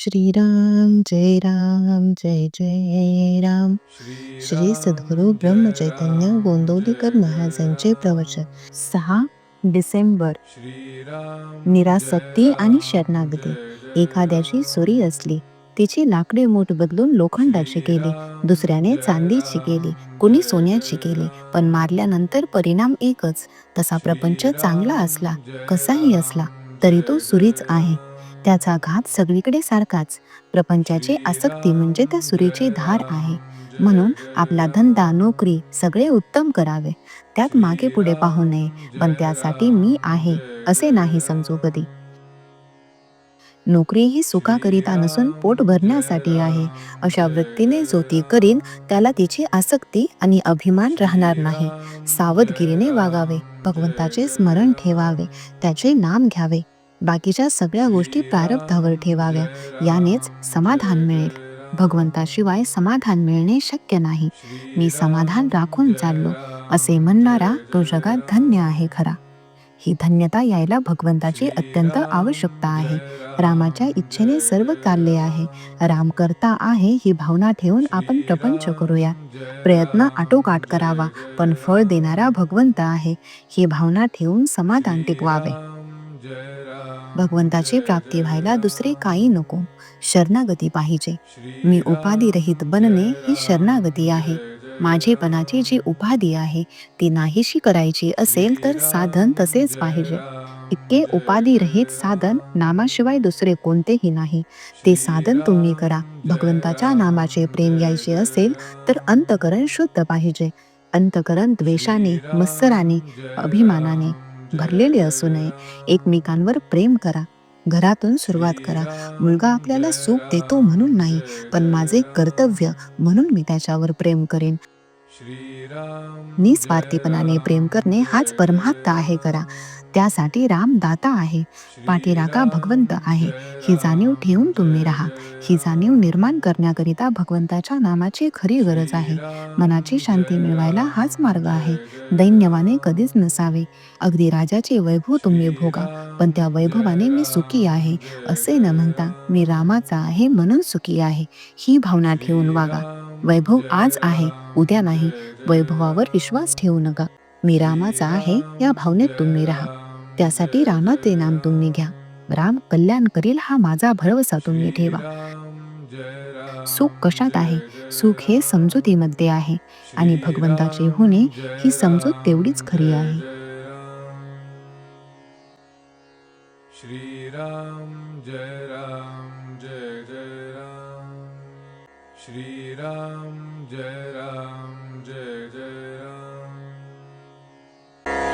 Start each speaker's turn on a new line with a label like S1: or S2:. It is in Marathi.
S1: श्रीराम जय राम जय जय राम. श्री सद्गुरू ब्रह्म चैतन्य गोंदवलीकर महाराजांचे प्रवचन. सहा डिसेंबर. निरासक्ती आणि शरणागती. एखाद्याची सुरी असली तिची लाकडे मूठ बदलून लोखंडाची केली दुसऱ्याने चांदीची केली कुणी सोन्याची केली पण मारल्यानंतर परिणाम एकच तसा प्रपंच चांगला असला कसाही असला तरी तो सुरीच आहे. त्याचा घात सगळीकडे सारखाच. प्रपंचाची आसक्ती म्हणजे त्या सुरीची धार आहे. म्हणून आपला धंदा नोकरी सगळे उत्तम करावे. त्यात मागे पुढे पाहू नये पण त्यासाठी मी आहे असे नाही समजू कधी. नोकरी ही सुखाकरिता नसून पोट भरण्यासाठी आहे. अशा वृत्तीने जो ती करीन त्याला तिची आसक्ती आणि अभिमान राहणार नाही. सावधगिरीने वागावे भगवंताचे स्मरण ठेवावे त्याचे नाम घ्यावे. बाकीच्या सगळ्या गोष्टी प्रारब्धावर ठेवाव्या. यानेच समाधान मिळेल. भगवंताशिवाय समाधान मिळणे शक्य नाही. मी समाधान राखून चाललो. असे म्हणणारा तो जगात धन्य आहे खरा. ही धन्यता यायला भगवंताची अत्यंत आवश्यकता आहे. रामाच्या इच्छेने सर्व चालले आहे. राम करता आहे ही भावना ठेवून आपण प्रपंच करूया. प्रयत्न आटोकाट करावा पण फळ देणारा भगवंत आहे. ही भावना ठेवून समाधान टिकवावे. भगवंताची प्राप्ती व्हायला दुसरे काही नको. शरणागती पाहिजे. मी उपाधिरहित बनणे ही शरणागती आहे. माझेपणाची जी उपाधी आहे ती नाहीशी करायची असेल तर साधन तसेच पाहिजे. इतके उपाधिरहित साधन नामाशिवाय दुसरे कोणतेही नाही. ते साधन तुम्ही करा. भगवंताच्या नामाचे प्रेम यायचे असेल तर अंतकरण शुद्ध पाहिजे. अंतकरण द्वेषाने मत्सराने अभिमानाने. भरलेले असू नये. एकमेकांवर प्रेम करा. घरातून सुरुवात करा. मुलगा आपल्याला सुख देतो म्हणून नाही पण माझे कर्तव्य म्हणून मी त्याच्यावर प्रेम करेन. निस्वार्थीपणाने प्रेम करणे हाच परमार्थ आहे करा. त्यासाठी राम दाता आहे. पाठीराका भगवंत आहे. ही जाणीव ठेवून तुम्ही राहा. ही जाणीव निर्माण करण्याकरिता भगवंताच्या नामाची खरी गरज आहे. मनाची शांती मिळवायला हाच मार्ग आहे. दैन्यवाने कधीच नसावे. अगदी राजाचे वैभव तुम्ही भोगा. पण त्या वैभवाने मी सुखी आहे. असे न म्हणता मी रामाचा आहे म्हणून सुखी आहे. ही भावना ठेवून वागा. वैभव आज आहे उद्या नाही. वैभवावर विश्वास ठेवू नका. मी रामाचा आहे या भावनेत तुम्ही राहा. त्यासाठी रामाचे नाम तुम्ही घ्या. राम कल्याण करील हा माझा भरवसा तुम्ही ठेवा. सुख कशात आहे? सुख हे समजुतीमध्ये आहे आणि भगवंताचे होणे ही समजूत तेवढीच खरी आहे.
S2: श्रीराम जय राम जय जय राम. श्रीराम जय